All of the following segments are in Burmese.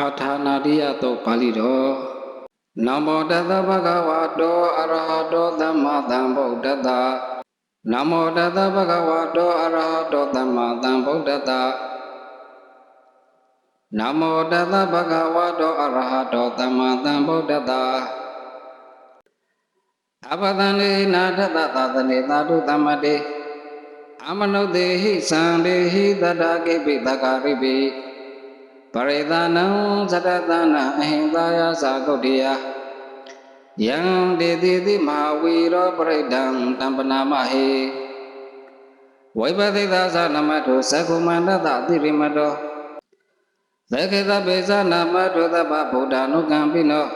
အာထာနာတိယတုတ်ပါဠိတော်နမောတတဗုဒ္ဓဝါတောအရဟတောသမ္မာသမ္ဗုဒ္ဓတ္တနမောတတဗုဒ္ဓဝါတောအရဟတောသမ္မာသမ္ဗုဒ္ဓတ္တနမောတတဗုဒ္ဓဝါတောအရဟတောသမ္မာသမ္ဗုဒ္ဓတ္တအပဒံလေနာထတသသနေသာတုသမ္မတေအမနုတေဟိသံတေဟိတတကိပိတကာရိပိ ပရိသနံသတတနာအဟိန္တာယသာကုတ္တယယံတေတိတိမဟာဝီရောပရိဒံတံပနာမဟေဝိပသိသသနမတုသကုမန္တတတိရိမတောသခေသပေသနာမတုသဗ္ဗဗုဒ္ဓ ानु ကံပိနော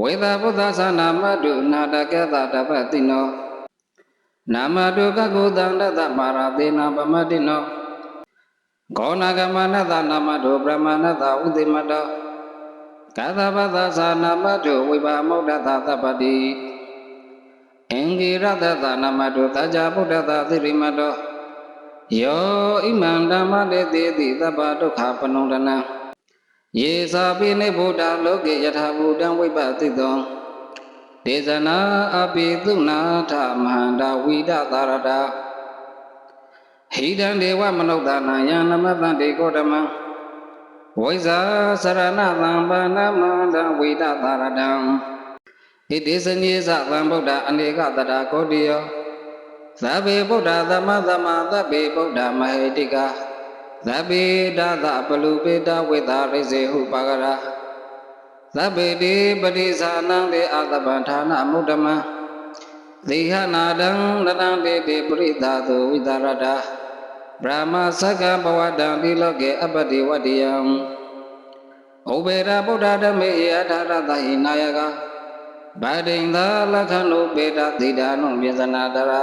ဝေသဗုဒ္ဓသနာမတုနာတကေသတပတိနောနာမတုကကုသန္တတမာရတေနပမတိနော ခောနာဂမနတနာမတုပရမဏတဥတိမတောကာသပသသာနာမတုဝိပါမုဒ္ဒတသပ္ပတိအင်္ဂိရတသနာမတုတကြဗုဒ္ဓတသိရိမတောယောဣမံဓမ္မတေတိတိသဗ္ဗဒုက္ခပနုဒနံယေသာပိနိဗုဒ္ဓလောကေယထာဘူတံဝိပတိတောဒေဇနာအပိသုနာထမဟန္တာဝိဒသာရတာ ဟိတံဒေဝမနုဿာနာယံနမတံတေကောဓမံဝိဇာစရဏသံပါဏမန္တဝိဒသာရတံဣတိစနိသဗံဗုဒ္ဓအနေကတရာကောတိယောသဗ္ဗေဗုဒ္ဓသမသမသဗ္ဗေဗုဒ္ဓမဟေတိကာသဗ္ဗေဒသပလူပေတဝိတာရိစေဟုပါကရာသဗ္ဗေတိပရိဇာနံတေအာတပံဌာနမုဒ္ဓမံသီဟနာတံနတံတေတိပရိသသုဝိသရတာ ဗြဟ္မစကဘဝတံဒီလောကေအပတ္တိဝတ္တယံဥပေရဗုဒ္ဓဓမေယထာရတဟိနာယကဗဒိန်သာလက္ခဏုပေတသီတာနုပြေဇနာတရာ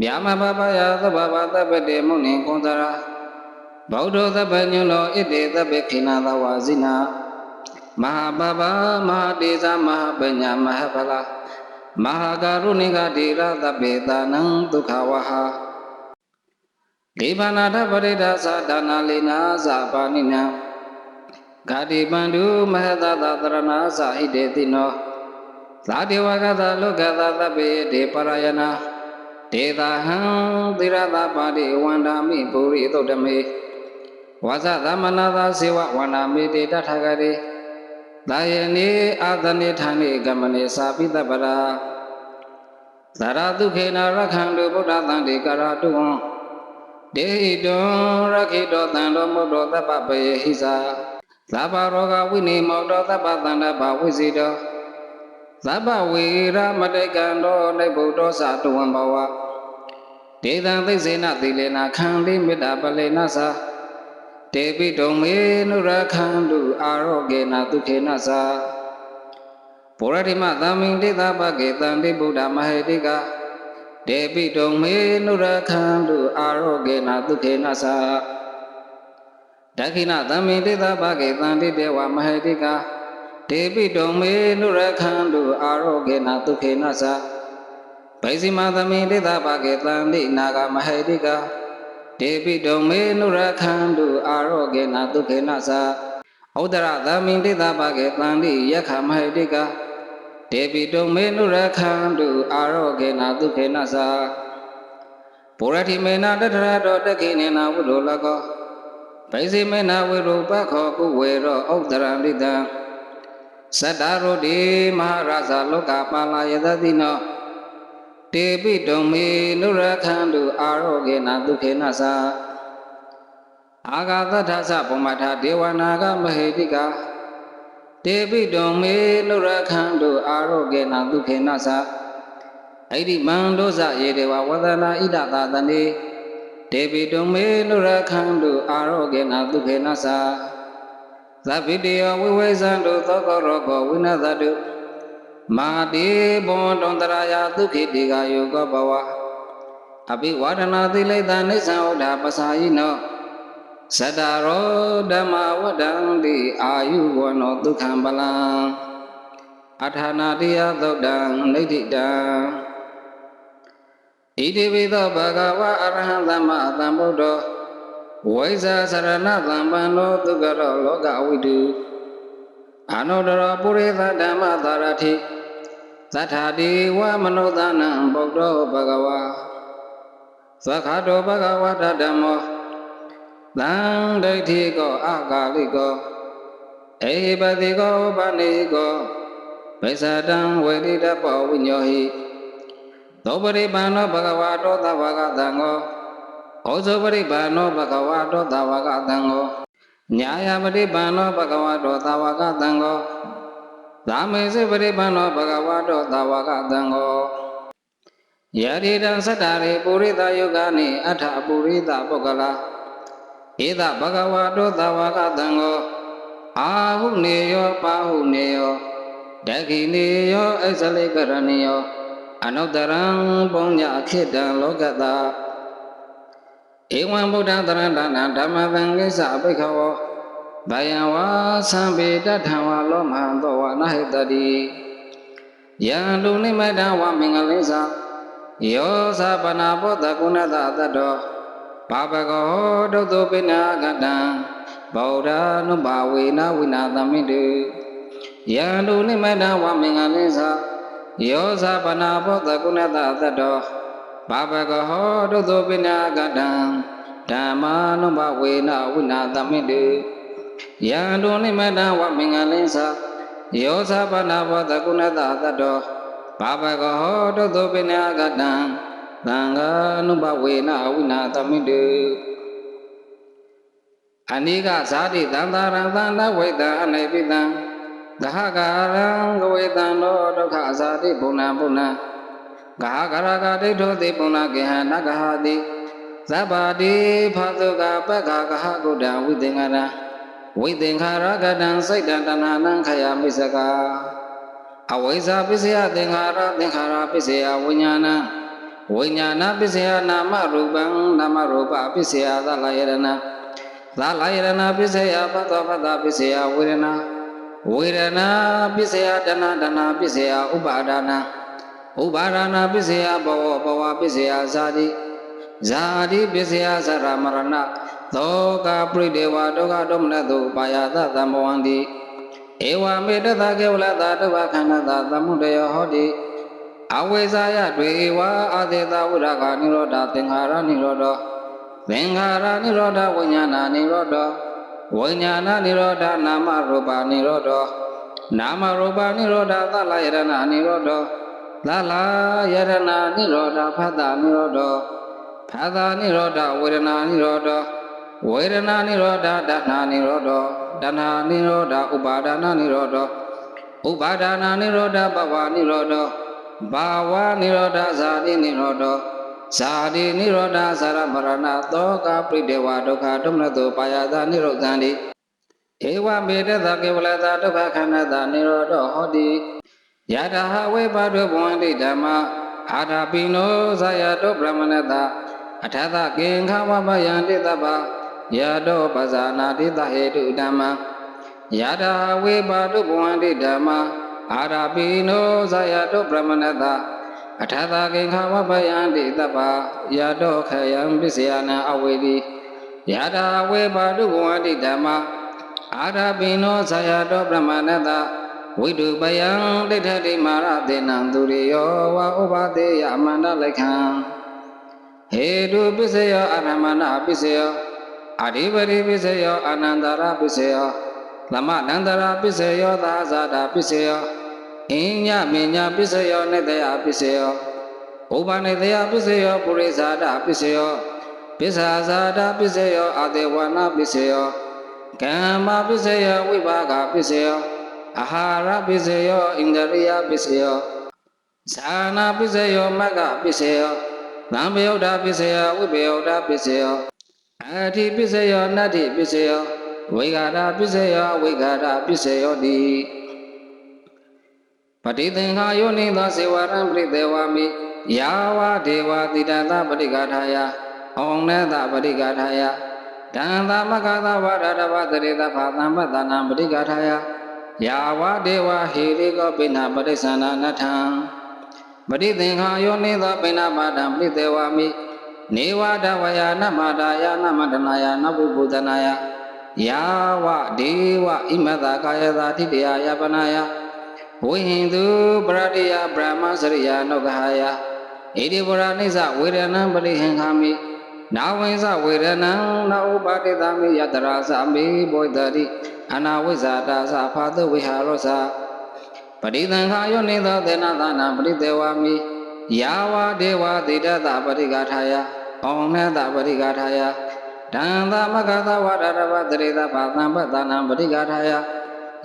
မြမဘဘယသဗ္ဗဗသဗ္ဗတေမုနိကွန်တရာဗုဒ္ဓသဗ္ဗညုလောဣတေသဗ္ဗခိနာသဝါဇိနာမဟာဘဘမဟာတေဇမဟာပညာမဟာဗလာမဟာကာရုဏိကတိရသဗ္ဗေတာနံဒုက္ခဝဟ လေဘာနာထပရိဒါသဒါနာလေနာသပါဏိနံဂာတိပန္တုမဟတသတရဏသဟိတေတိနောသာတေဝကသလောကသသဗ္ဗေတေပရယနာဒေတာဟံသီရသပါတိဝန္တာမိပုရိသုတ္တမေဝါဇသမနာသာစေဝဝန္နာမေတေတထဂရေသာယနေအာသနေဌာနေကမနေသာပိတပရာသရတုခေနရခန္တုဗုဒ္ဓတံတေကရတုဝံ ဒေဟိတောရခိတောတံတော်မုဒ္ဒောသဗ္ဗပယေဟိသာသဗ္ဗရောဂဝိနေမောတောသဗ္ဗတန္တဘဝိစီတောသဗ္ဗဝေရမတိကံတောနိဗ္ဗုဒ္ဓောသတုဝံဘဝဒေသံသိစေနသီလေနခံလိမေတ္တာပလေနသာတေပိတုံမေနုရခန္တုအာရောဂေနဒုခေနသာဘောရတိမသံမိန်တေသပကေတံတိဗုဒ္ဓမဟေတိကာ တေပိတုံမေနုရခန္တုအာရောဂေနဒုခေနသာဒက္ခိဏသံမိန်တေသပကေတံတိတေဝမဟေတိကာတေပိတုံမေနုရခန္တုအာရောဂေနဒုခေနသာဗိစီမသမိန်တေသပကေတံတိနာဂမဟေတိကာတေပိတုံမေနုရခန္တုအာရောဂေနဒုခေနသာဩဒရသမိန်တေသပကေတံတိယက္ခမဟေတိကာ တေပိတုံမေနုရခန္တုအာရောဂေနဒုခေနသာပုရတိမေနတထရတောတခိနေနဝုဒ္ဓလကောဗိစီမေနဝေရုပခောကုဝေရောဩဒရံတိတံသတ္တရောတိမဟာရဇလောကပါလာယသတိနောတေပိတုံမေနုရခန္တုအာရောဂေနဒုခေနသာအာဂသထသဗုမထဒေဝနာဂမဟေတိကာ တေပိတုံမေနုရခန္တုအာရောဂေနဒုခေနသာဣတိမန္တောဇယေတေဝဝဒနာဣဒသာတနေတေပိတုံမေနုရခန္တုအာရောဂေနဒုခေနသာသဗ္ဗိတယောဝိဝေဇံတုသောကောရောကောဝိနသတုမာတိဘောတောတရာယဒုက္ခိတိကာယောကောဘဝအပိဝါဒနာတိလိတ္တနိစ္စဩဒပစာယိနော သတ္တရောဓမ္မဝဒံတိအာယုဝနောဒုက္ခံပလံအထာနာတိယသုတ်တံနိဋ္ဌိတံဣတိပိသောဘဂဝါအရဟံသမ္မာသမ္ဗုဒ္ဓောဝိဇာစရဏသံပန္နောသုကရောလောကဝိတုအာနောတရောပုရိသဓမ္မသာရတိသတ္ထာတိဝမနုဿာနံဗုဒ္ဓောဘဂဝါသက္ခတောဘဂဝတဓမ္မော သံဒိဋ္ဌိကောအာကာလိကောအေပတိကောဥပနိကောဝိသတံဝေရိတပောဝိညောဟိသောပရိပန္နောဘဂဝါတောသဗ္ဗကသံဃောဩဇောပရိပန္နောဘဂဝါတောသဗ္ဗကသံဃောညာယပရိပန္နောဘဂဝါတောသဗ္ဗကသံဃောသာမေစေပရိပန္နောဘဂဝါတောသဗ္ဗကသံဃောယရိတံသတ္တရေပုရိသယုဂာနိအထပုရိသပုဂ္ဂလာ ဧသဘဂဝါတောသဗ္ဗကသံဃောအာဟုနေယောပါဟုနေယောဒခိနေယောအစ္စလိကရဏီယောအနုတ္တရံပုညခိတံလောကတာဧဝံဗုဒ္ဓတရဏနာဓမ္မသံကိစ္စအပိခဝောဗယံဝါသံပေတထံဝါလောမဟံသောဝနဟိတတိယံလူနိမတံဝမင်္ဂလိသယောသပနာဘောတကုဏတတတ္တော ဘာဘဂောဒုသုပိနာကတံဗုဒ္ဓ ानु ဘာဝေနဝိနာသမိတုယံလူနိမတံဝမင်္ဂလိသယောသပနာဘောတကုဏတတတ္တောဘာဘဂဟောဒုသောပိနာကတံဓမ္မာနုဘဝေနဝိနာသမိတုယံတုနိမတံဝမင်္ဂလင်းသာယောသပနာဘောတကုဏတသတ္တောဘာဘဂဟောဒုသောပိနာကတံ သံဃာနုဘဝေနဝိနာသမိတုအနိကဇာတိတံသာရံသန္တဝိတံအနေပိတံဂဟကာရံကဝေတံသောဒုက္ခဇာတိဘုံနာဘုံနာဂဟကရကဒိဋ္ဌောတိပုဏ္ဏကေဟနဂဟတိသဗ္ဗတိဖသုကပက္ခဂဟကုတ္တဝိသင်္ခာရဝိသင်္ခာရကတံစိတ်တံတဏနံခယမိစကအဝိဇ္ဇာပစ္စယသင်္ခါရသင်္ခါရပစ္စယဝိညာဏ ဝိညာဏပစ္စယနာမရူပံနာမရူပပစ္စယသလယရဏသလယရဏပစ္စယပတ္တပတ္တပစ္စယဝေရဏဝေရဏပစ္စယတဏတဏပစ္စယဥပါဒနာဥပါဒနာပစ္စယဘဝဘဝပစ္စယဇာတိဇာတိပစ္စယသရမရဏသောကပရိဒေဝဒုက္ခဒုမနတုပါယသသံဘဝန္တိဧဝမေတ္တကေဝလတာဒုက္ခခန္ဓာသမုဒယဟောတိ အဝိဇာယတွေဝါအာသေတဝိရကနိရောဓသင်္ခါရနိရောဓသင်္ခါရနိရောဓဝိညာဏနိရောဓဝိညာဏနိရောဓနာမရူပနိရောဓနာမရူပနိရောဓသလယရဏနိရောဓလာလာယရဏနိရောဓဖသနိရောဓဖသနိရောဓဝေဒနာနိရောဓဝေဒနာနိရောဓတဏှာနိရောဓတဏှာနိရောဓဥပါဒနာနိရောဓဥပါဒနာနိရောဓဘဝနိရောဓ ဘာဝနိရောဓဇာတိနိရောဓဇာတိနိရောဓသရမရဏသောကပရိဒေဝဒုက္ခဒုမနတောပါယတာနိရောဓံတိဧဝမေတ္တကေဝလတာဒုက္ခခန္ဓာတာနိရောဓဟောတိယတဟဝေပါဒဘဝန္တိဓမ္မအာရပိနောဇာယတောဗြဟ္မဏတအထသကေင်္ခဝမယံတိတပ္ပယတောပဇာနာတိတဟေတုဓမ္မယတဟဝေပါဒဘဝန္တိဓမ္မ အာရပိနောဇာယတောဗြဟ္မဏတအထသကေင်္ခဝမယံတိတပ္ပယတောခယံပစ္စယနာအဝေတိယတဟဝေပါဒဘဝန္တိဓမ္မအာရပိနောဇာယတောဗြဟ္မဏတဝိတုပယံဒိဋ္ဌတိမာရသေနံသူရိယောဝါဥပသေယအမန္တလိခံဟေတုပစ္စယောအရမဏပစ္စယောအဓိပတိပစ္စယောအနန္တရပစ္စယောသမနန္တရပစ္စယောသာဇာတာပစ္စယော အင်းညမင်းညပစ္စယောနေတယပစ္စယောဥပနေတယပစ္စယောပုရိဇာတာပစ္စယောပစ္ဆာဇာတာပစ္စယောအတေဝနာပစ္စယောကမ္မပစ္စယောဝိပါကပစ္စယောအာဟာရပစ္စယောဣန္ဒရိယပစ္စယောဇာနာပစ္စယောမဂ္ဂပစ္စယောသံဘယုဒ္ဓပစ္စယောဝိဘယုဒ္ဓပစ္စယောအဋ္ဌိပစ္စယောနတ္တိပစ္စယောဝိဂါရပစ္စယောဝိဂါရပစ္စယောတိ ပတိသင်္ခာယောနိသောစေဝရံပရိသေဝမိယာဝဒေဝတိတသပရိကာထာယအောင်နတပရိကာထာယဒံသမဂသဝရတဝတရေတဖာသမ္ပတနာပရိကာထာယယာဝဒေဝဟိရိကောပိဏပရိစ္ဆန္ဒနထံပရိသင်္ခာယောနိသောပိဏပါဒံပိသေဝမိနေဝဒဝယနမတာယနမတနာယနဝိပုဒနာယယာဝဒေဝဣမတကာယသာတိတယယပနာယ ဝိဟိန္တုပရတိယဗြဟ္မစရိယနောကဟာယဣတိပရဏိသဝေရဏံပရိဟင်္ခာမိနာဝိဇဝေရဏံနာဥပါတိတမိယတရာသမိဘောဓတိအနာဝိဇာတာသဖာတုဝိဟာရောသပရိသင်္ခာယောနေသောသေနသနာပရိသေဝမိယာဝဒေဝတိတတပရိကာထာယဩနတပရိကာထာယဒံသမဂသဝရရဝတရေသဘာသံပတနာပရိကာထာယ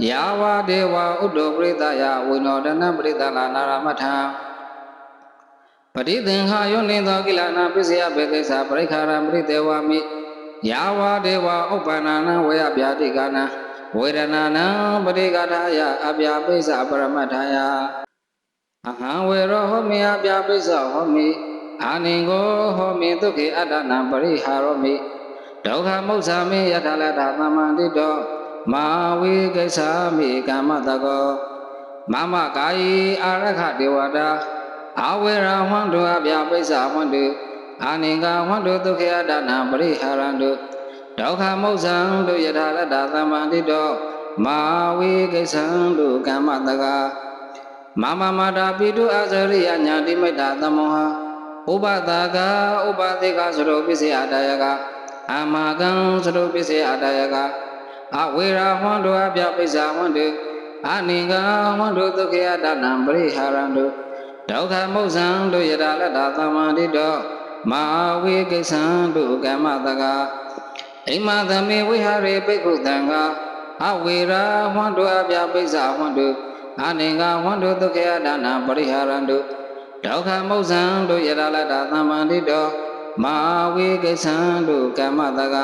ယာဝဒေဝဥဒ္ဓပရိသယဝိနောဒနပရိသလာနာရမထံပရိသင်္ခာယောနေသောကိလနာပစ္စယဘေကိစ္စပရိခာရပရိသေဝမိယာဝဒေဝဥပ္ပန္နနဝေယဗျာတိကနာဝေရဏနံပရိကာထာယအပြာပိစ္ဆပရမထာယအဟံဝေရောဟောမိအပြာပိစ္ဆဟောမိအာနိကိုဟောမိဒုက္ခေအတ္တနံပရိဟာရောမိဒုက္ခမုစ္ဆာမိယထာလတသမန္တိတော မာဝိကိစ္ဆာမိကာမတကောမမကာယီအာရခဒေဝတာအာဝေရဟွန်တုအပြာပိစ္ဆဟွန်တုအာနိကဟွန်တုဒုက္ခေအတ္တနံပရိဟာရန္တုဒုက္ခမုစ္ဆံတို့ယထာလတသမန္တိတောမာဝိကိစ္ဆံတို့ကာမတကာမမမတာပိတုအဇရိယညာတိမိတ္တာသမောဟဥပတာကဥပတိကသရုပစ္စယတယကအမကံသရုပစ္စယတယက အဝေရာဟွန်တို့အပြပိစ္ဆာဟွန်တုအနိကဟွန်တို့ဒုက္ခယတနံပရိဟာရန္တုဒုက္ခမုစ္ဆံတို့ယထာလတ္တသမန္တိတောမာဝိကိစ္ဆံတို့ကာမတကာအိမသမေဝိဟာရေပိက္ခုတံကအဝေရာဟွန်တုအပြပိစ္ဆာဟွန်တုအနိကဟွန်တုဒုက္ခယဒါနပရိဟာရန္တုဒုက္ခမုစ္ဆံတို့ယရလတ္တသမ္ပန္တိတောမာဝိကိစ္ဆံတို့ကမ္မတက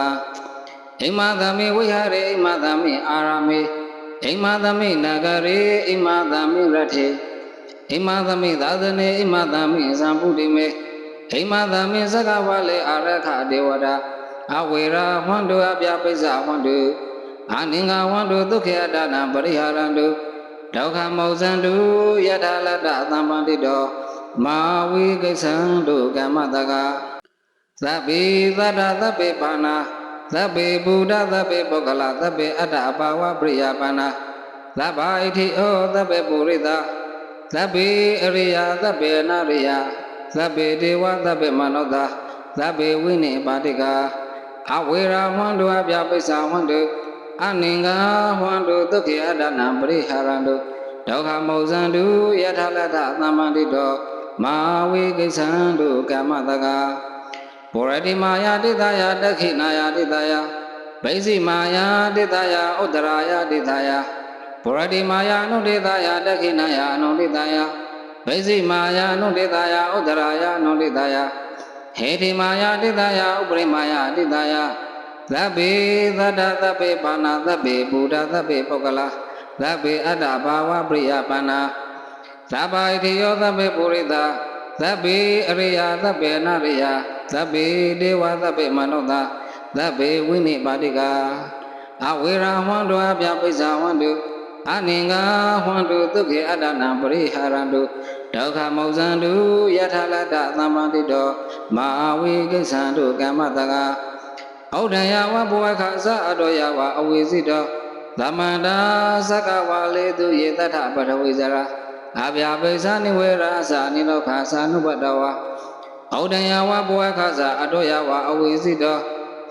အိမသမေဝိဟာရေအိမသမေအာရမေအိမသမေနဂရေအိမသမေရထေအိမသမေသာသနေအိမသမေဇံပုတိမေအိမသမေသကဝလေအာရခဒေဝတာအဝေရာဟွန်တုအပြပိစ္ဆဟွန်တုအာနိငါဟွန်တုဒုက္ခအတ္တနာပရိဟာရန္တုဒုက္ခမောဇန္တုယထာလတ္တသံပန္တိတောမာဝိကိစ္ဆံတုကမ္မတကသဗ္ဗေသတ္တသဗ္ဗေပါဏာ သဗ္ဗေဘုဒ္ဓသဗ္ဗေပုဂ္ဂလသဗ္ဗေအတ္တအဘာဝပရိယပါဏာသဗ္ဗဣတိဩသဗ္ဗေပုရိသသဗ္ဗေအရိယသဗ္ဗေအနာရိယသဗ္ဗေဒေဝသဗ္ဗေမနောသာသဗ္ဗေဝိနေပါတိကအဝေရာဟွန်တုအပြပိစ္ဆာဟွန်တုအနိင္ဂဟွန်တုဒုက္ခေအတ္တနာပရိဟာရန္တုဒုက္ခမောဇန္တုယထာလတ္တသမ္မန္တိတောမာဝိကိစ္ဆံတုကမ္မတကာ ဘောရတိမာယာတိတယတခိနာယာတိတယဗိစီမာယာတိတယဥဒရာယာတိတယဘောရတိမာယာအနုတိတယတခိနာယာအနုတိတယဗိစီမာယာအနုတိတယဥဒရာယာအနုတိတယဟေတိမာယာတိတယဥပရိမာယာတိတယသဗ္ဗေသတ္တသဗ္ဗေပါဏသဗ္ဗေဘုဒ္ဓသဗ္ဗေပုဂ္ဂလာသဗ္ဗေအတ္တဘာဝပရိယပါဏသဗ္ဗဣတိယောသဗ္ဗေပုရိသ သဗ္ဗေအရိယာသဗ္ဗေအနရိယာသဗ္ဗေဒေဝသဗ္ဗေမနောသသဗ္ဗေဝိနိပါတိကအဝေရာဟွန်တောအပြပိစ္ဆာဟွန်တုအနိင္ဂဟွန်တုသုခေအတ္တနာပရိဟာရန္တုဒုက္ခမောဇန္တုယထာလတ္တသမ္ပန္တိတောမာဝိကိစ္ဆံတုကမ္မတကာဩဒယဝဘဝခသအတောယဝအဝေစိတောသမန္တာသက္ကဝါလေတုယေတထပထဝိဇရာ အဗျာပိသနိဝေရသနိလောခာသနုပတဝါဩဒယဝဘဝခသအတောယဝအဝေစိတော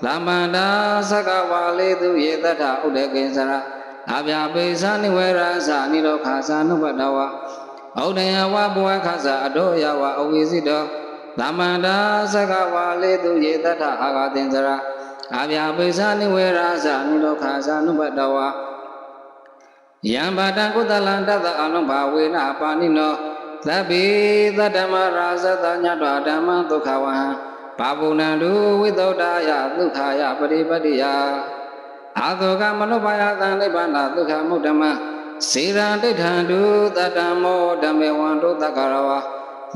သမန္တာသက္ကဝါလေတုယေတထဥဒကေဇရာအဗျာပိသနိဝေရသနိလောခာသနုပတဝါဩဒယဝဘဝခသအတောယဝအဝေစိတောသမန္တာသက္ကဝါလေတုယေတထအာဂတင်ဇရာအာဗျာပိသနိဝေရာဇာနုလောခာဇာနုပတဝါ ယံဘာတံကုသလံတတအလုံးဘာဝေနပါဏိနောသဗ္ဗေသတ္တမရာဇတညတဓမ္မဒုက္ခဝံဘာဝုဏံတုဝိသောတာယဒုက္ခယပရိပတ္တိယအာသောကမနောဘာယသံနိဗ္ဗာန်ဒုက္ခမုဒ္ဓမစေရန်တိဋ္ဌံတုတတ္တမောဓမ္မေဝံတုတက္ကရဝ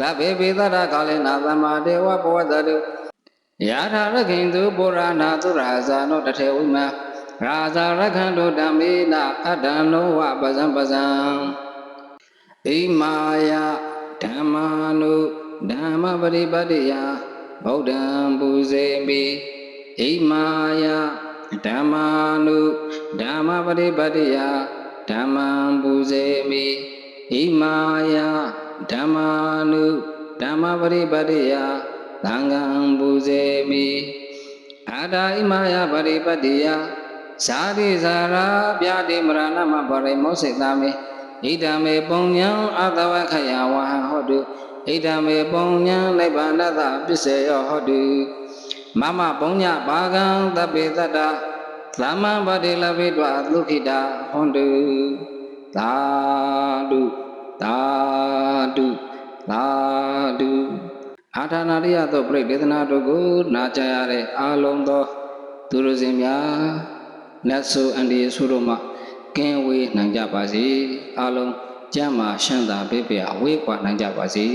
သဗ္ဗေပိသရကာလေနသမ္မာဒေဝဘဝတတုယာထာရခိန်သူပုရာဏသူရာဇာနောတထေဝိမ ရာဇာရခန္တုဓမ္မေနအတ္တနောဝပဇံပဇံဣမာယဓမ္မာနုဓမ္မပရိပတ္တိယဗုဒ္ဓံပူဇေမိဣမာယဓမ္မာနုဓမ္မပရိပတ်တိယဓမ္မံပူဇေမိဣမာယဓမ္မာနုဓမ္မပရိပတ်တိယသံဃံပူဇေမိအာတာဣမာယပရိပတ်တိယ ဇာတိဇာရာပြာတိမရဏမပရိမောစိတာမေဣဒံမေပုံညာအတဝခယဝဟံဟောတုဣဒံမေပုံညာနိဗ္ဗာနတပစ္စေယောဟောတုမမပုံညာဘာကံသဗ္ဗေတတ္တသမ္မဗတိလဘိတဝဒုခိတာဟွန်တုသာတုသာတုသာတုအာထာနာရိယသောပြိဒေသနာတို့ကိုနာကြားရတဲ့အာလုံးသောသူတို့စင်များ နတ်ဆိုအန္တရာယ်ဆိုတို့မှကင်းဝေးနိုင်ကြပါစေအလုံးကျမ်းမာရှမ်းသာပေးပြအဝေးကွာနိုင်ကြပါစေ